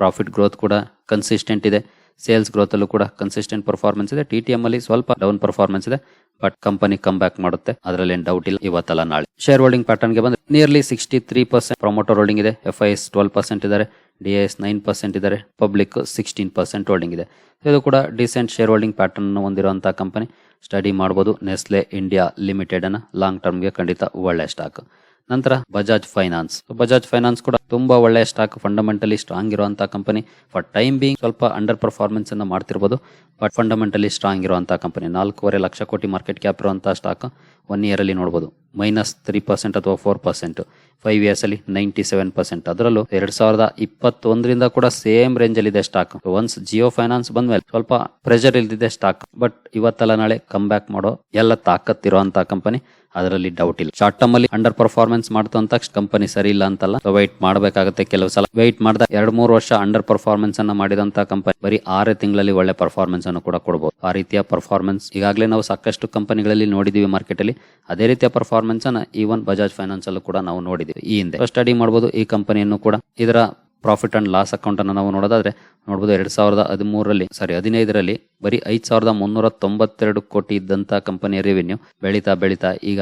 ಪ್ರಾಫಿಟ್ ಗ್ರೋತ್ ಕೂಡ ಕನ್ಸಿಸ್ಟೆಂಟ್ ಇದೆ. ಸೇಲ್ಸ್ ಗ್ರೋತ್ ಅಲ್ಲೂ ಕೂಡ ಕನ್ಸಿಸ್ಟೆಂಟ್ ಪರ್ಫಾರ್ಮೆನ್ಸ್ ಇದೆ. ಟಿ ಟಿ ಎಂ ಅಲ್ಲಿ ಸ್ವಲ್ಪ ಡೌನ್ ಪರ್ಫಾರ್ಮೆನ್ಸ್ ಇದೆ. ಬಟ್ ಕಂಪನಿ ಕಮ್ ಬ್ಯಾಕ್ ಮಾಡುತ್ತೆ. ಅದರಲ್ಲಿ ಏನು ಡೌಟ್ ಇಲ್ಲ. ಇವತ್ತಲ್ಲ ನಾಳೆ. ಶೇರ್ ಹೋಲ್ಡಿಂಗ್ ಪ್ಯಾಟರ್ನ್ಗೆ ಬಂದ್ರೆ nearly sixty three percent promoter holding ಇದೆ. F I S twelve percent ಇದ್ದಾರೆ. ಡಿ ಎಸ್ ನೈನ್ ಪರ್ಸೆಂಟ್ ಇದ್ದಾರೆ. ಪಬ್ಲಿಕ್ ಸಿಕ್ಸ್ಟೀನ್ ಪರ್ಸೆಂಟ್ ಹೋಲ್ಡಿಂಗ್ ಇದೆ. ಇದು ಕೂಡ ಡಿಸೆಂಟ್ ಶೇರ್ ಹೋಲ್ಡಿಂಗ್ ಪ್ಯಾಟರ್ನ್ ಹೊಂದಿರುವಂಥ ಕಂಪನಿ ಸ್ಟಡಿ ಮಾಡ್ಬೋದು. ನೆಸ್ಲೆ ಇಂಡಿಯಾ ಲಿಮಿಟೆಡ್ ಅನ್ನು ಲಾಂಗ್ ಟರ್ಮ್ಗೆ ಖಂಡಿತ ಒಳ್ಳೆ ಸ್ಟಾಕ್ ನಂತರ ಬಜಾಜ್ ಫೈನಾನ್ಸ್ ಬಜಾಜ್ ಫೈನಾನ್ಸ್ ಕೂಡ ತುಂಬಾ ಒಳ್ಳೆಯ ಸ್ಟಾಕ್ ಫಂಡಮೆಂಟಲಿ ಸ್ಟ್ರಾಂಗ್ ಇರುವಂತಹ ಕಂಪನಿ ಫಾರ್ ಟೈಮ್ ಬಿಂಗ್ ಸ್ವಲ್ಪ ಅಂಡರ್ ಪರ್ಫಾರ್ಮೆನ್ಸ್ ಅನ್ನು ಮಾಡ್ತಿರ್ಬೋದು. ಬಟ್ ಫಂಡಮೆಂಟಲಿ ಸ್ಟ್ರಾಂಗ್ ಇರುವಂತಹ ಕಂಪನಿ ನಾಲ್ಕೂವರೆ ಲಕ್ಷ ಕೋಟಿ ಮಾರ್ಕೆಟ್ ಕ್ಯಾಪ್ ಇರುವಂತಹ ಸ್ಟಾಕ್ ಒನ್ ಇಯರ್ ಅಲ್ಲಿ ನೋಡಬಹುದು ಮೈನಸ್ ತ್ರೀ ಪರ್ಸೆಂಟ್ ಅಥವಾ ಫೋರ್ ಪರ್ಸೆಂಟ್ ಫೈವ್ ಇಯರ್ಸ್ ಅಲ್ಲಿ ನೈಂಟಿ ಸೆವೆನ್ ಪರ್ಸೆಂಟ್ ಅದರಲ್ಲೂ ಎರಡ್ ಸಾವಿರದ ಇಪ್ಪತ್ತೊಂದರಿಂದ ಕೂಡ ಸೇಮ್ ರೇಂಜ್ ಅಲ್ಲಿ ಇದೆ ಸ್ಟಾಕ್ ಒನ್ಸ್ ಜಿಯೋ ಫೈನಾನ್ಸ್ ಬಂದ್ಮೇಲೆ ಸ್ವಲ್ಪ ಪ್ರೆಷರ್ ಇಲ್ದಿದೆ ಸ್ಟಾಕ್ ಬಟ್ ಇವತ್ತಲ್ಲ ನಾಳೆ ಕಮ್ ಬ್ಯಾಕ್ ಮಾಡೋ ಎಲ್ಲ ತಾಕತ್ತಿರುವಂತಹ ಕಂಪನಿ ಅದರಲ್ಲಿ ಡೌಟ್ ಇಲ್ಲ. ಶಾರ್ಟ್ ಟರ್ಮ್ ಅಲ್ಲಿ ಅಂಡರ್ ಪರ್ಫಾರ್ಮೆನ್ಸ್ ಮಾಡ್ತಂತ ಕಂಪನಿ ಸರಿ ಇಲ್ಲ ಅಂತಲ್ಲ. ವೈಟ್ ಮಾಡಬೇಕಾಗುತ್ತೆ ಕೆಲವು ಸಲ. ವೈಟ್ ಮಾಡಿದ ಎರಡ್ ಮೂರು ವರ್ಷ ಅಂಡರ್ ಪರ್ಫಾರ್ಮೆನ್ಸ್ ಅನ್ನ ಮಾಡಿದಂತ ಕಂಪನಿ ಬರೀ ಆರೇ ತಿಂಗಳಲ್ಲಿ ಒಳ್ಳೆ ಪರ್ಫಾರ್ಮೆನ್ಸ್ ಅನ್ನು ಕೂಡ ಕೊಡಬಹುದು ಆ ರೀತಿಯ ಪರ್ಫಾರ್ಮೆನ್ಸ್ ಈಗಾಗಲೇ ನಾವು ಸಾಕಷ್ಟು ಕಂಪನಿಗಳಲ್ಲಿ ನೋಡಿದೀವಿ ಮಾರ್ಕೆಟ್ ಅಲ್ಲಿ. ಅದೇ ರೀತಿಯ ಪರ್ಫಾರ್ಮೆನ್ಸ್ ಅನ್ನ ಈವನ್ ಬಜಾಜ್ ಫೈನಾನ್ಸ್ ಅಲ್ಲೂ ಕೂಡ ನಾವು ನೋಡಿದೀವಿ ಈ ಹಿಂದೆ ಸ್ಟಡಿ ಮಾಡಬಹುದು ಈ ಕಂಪನಿಯನ್ನು ಕೂಡ. ಇದರ ಪ್ರಾಫಿಟ್ ಅಂಡ್ ಲಾಸ್ ಅಕೌಂಟ್ ಅನ್ನು ನಾವು ನೋಡೋದಾದ್ರೆ ನೋಡಬಹುದು ಎರಡ್ ಸಾವಿರದ ಹದಿಮೂರರಲ್ಲಿ ಸಾರಿ ಹದಿನೈದರಲ್ಲಿ ಬರೀ ಐದ್ ಸಾವಿರದ ಮುನ್ನೂರ ತೊಂಬತ್ತೆರಡು ಕೋಟಿ ಇದ್ದಂತ ಕಂಪನಿಯ ರೆವಿನ್ಯೂ ಬೆಳೀತಾ ಬೆಳೀತಾ ಈಗ